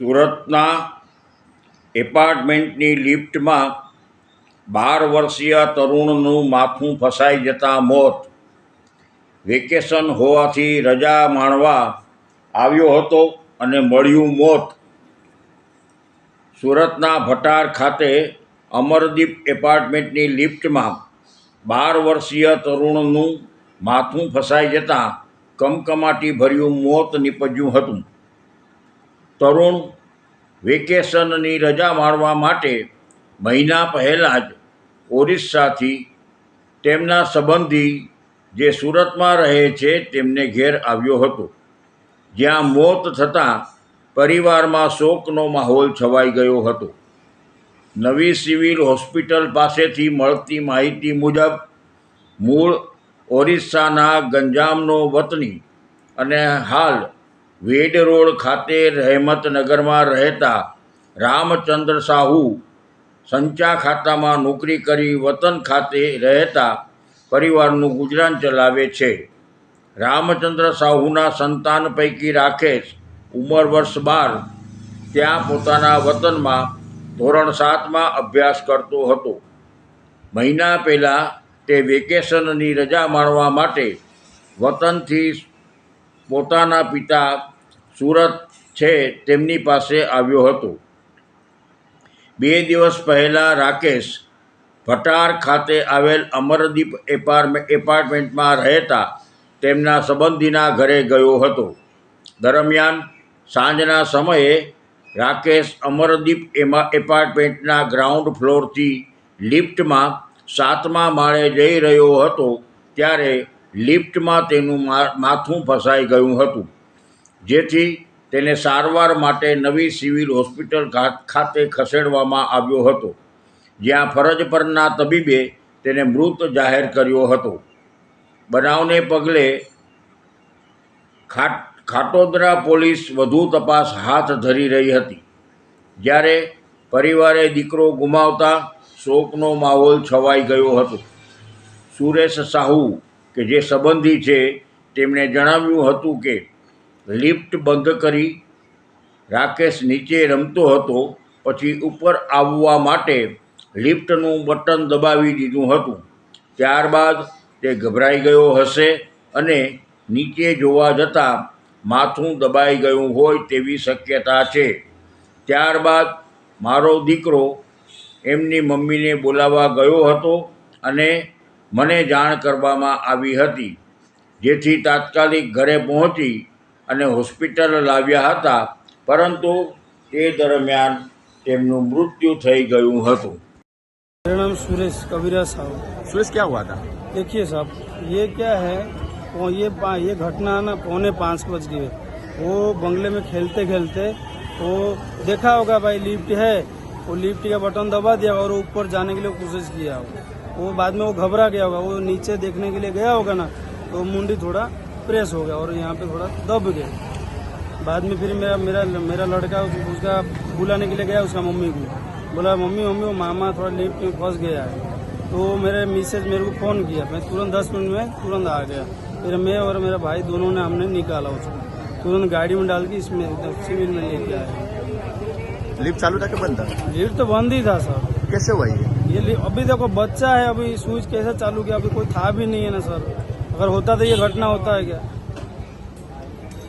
સુરતના એપાર્ટમેન્ટની લિફ્ટમાં બાર વર્ષીય તરુણનું માથું ફસાઈ જતાં મોત. વેકેશન હોવાથી રજા માણવા આવ્યો હતો અને મળ્યું મોત. સુરતના ભટાર ખાતે અમરદીપ એપાર્ટમેન્ટની લિફ્ટમાં બાર વર્ષીય તરુણનું માથું ફસાઈ જતાં કમકમાટી ભર્યું મોત નીપજ્યું હતું. તરુણ વેકેશનની રજા માણવા માટે મહિના પહેલાં જ ઓરિસ્સાથી તેમના સંબંધી જે સુરતમાં રહે છે તેમને ઘેર આવ્યો હતો. જ્યાં મોત થતાં પરિવારમાં શોકનો માહોલ છવાઈ ગયો હતો. નવી સિવિલ હોસ્પિટલ પાસેથી મળતી માહિતી મુજબ, મૂળ ઓરિસ્સાના ગંજામનો વતની અને હાલ વેડ રોડ ખાતે રહેમતનગરમાં રહેતા રામચંદ્ર સાહુ સંચા ખાતામાં નોકરી કરી વતન ખાતે રહેતા પરિવારનું ગુજરાન ચલાવે છે. રામચંદ્ર સાહુના સંતાન પૈકી રાકેશ ઉંમર વર્ષ બાર, ત્યાં પોતાના વતનમાં ધોરણ સાતમાં અભ્યાસ કરતો હતો. મહિના પહેલાં તે વેકેશનની રજા માણવા માટે વતનથી પોતાના પિતા સુરત છે તેમની પાસે આવ્યો હતો. બે દિવસ પહેલાં રાકેશ ભટાર ખાતે આવેલ અમરદીપ એપાર્ટમે એપાર્ટમેન્ટમાં રહેતા તેમના સંબંધીના ઘરે ગયો હતો. દરમિયાન સાંજના સમયે રાકેશ અમરદીપ એમાં, એપાર્ટમેન્ટના ગ્રાઉન્ડ ફ્લોરથી લિફ્ટમાં સાતમા માળે જઈ રહ્યો હતો ત્યારે લિફ્ટમાં તેનું માથું ફસાઈ ગયું હતું. જેથી તેને સારવાર માટે નવી સિવિલ હોસ્પિટલ ખાતે ખસેડવામાં આવ્યો હતો, જ્યાં ફરજ પરના તબીબે તેને મૃત જાહેર કર્યો હતો. બનાવને પગલે ખાટ ખાટોદરા પોલીસ વધુ તપાસ હાથ ધરી રહી હતી. જ્યારે પરિવારે દીકરો ગુમાવતા શોકનો માહોલ છવાઈ ગયો હતો. સુરેશ સાહુ કે જે સંબંધી છે, તેમણે જણાવ્યું હતું કે લિફ્ટ બંધ કરી રાકેશ નીચે રમતો હતો, પછી ઉપર આવવા માટે લિફ્ટનું બટન દબાવી દીધું હતું. ત્યારબાદ તે ગભરાઈ ગયો હશે અને નીચે જોવા જતાં માથું દબાઈ ગયું હોય તેવી શક્યતા છે. ત્યારબાદ મારો દીકરો એમની મમ્મીને બોલાવવા ગયો હતો અને મને જાણ કરવામાં આવી હતી જેથી તાત્કાલિક ઘરે પહોંચી અને હોસ્પિટલ લાવ્યા હતા પરંતુ તે દરમિયાન તેમનું મૃત્યુ થઈ ગયું હતું मेरा नाम सुरेश कबीरा साहब सुरेश क्या हुआ था देखिए साहब ये क्या है वो ये पा- ये घटना ना पौने पाँच बज गए वो बंगले में खेलते खेलते वो देखा होगा भाई लिफ्ट है वो लिफ्ट का बटन दबा दिया और वो ऊपर जाने के लिए कोशिश किया होगा वो बाद में वो घबरा गया होगा वो नीचे देखने के लिए गया होगा ना तो मुंडी थोड़ा प्रेस हो गया और यहाँ पे थोड़ा दब गया। बाद में फिर मेरा मेरा मेरा लड़का उस- उसका बुलाने के लिए गया उसका मम्मी को। बोला मम्मी मम्मी वो मामा थोड़ा लिफ्ट में फंस गया है। तो मेरे मिसेज मेरे को फ़ोन किया। मैं तुरंत दस मिनट में तुरंत आ गया। फिर मैं और मेरा भाई दोनों ने हमने निकाला उसको तुरंत गाड़ी में डाल के इसमें सिविल में लेके आए लिफ्ट चालू था कि बंद था? लिफ्ट तो बंद ही था सर। कैसे हुआ ये? ये लि- अभी देखो बच्चा है अभी स्विच कैसे चालू किया अभी कोई था भी नहीं है ना सर अगर होता तो ये घटना होता है क्या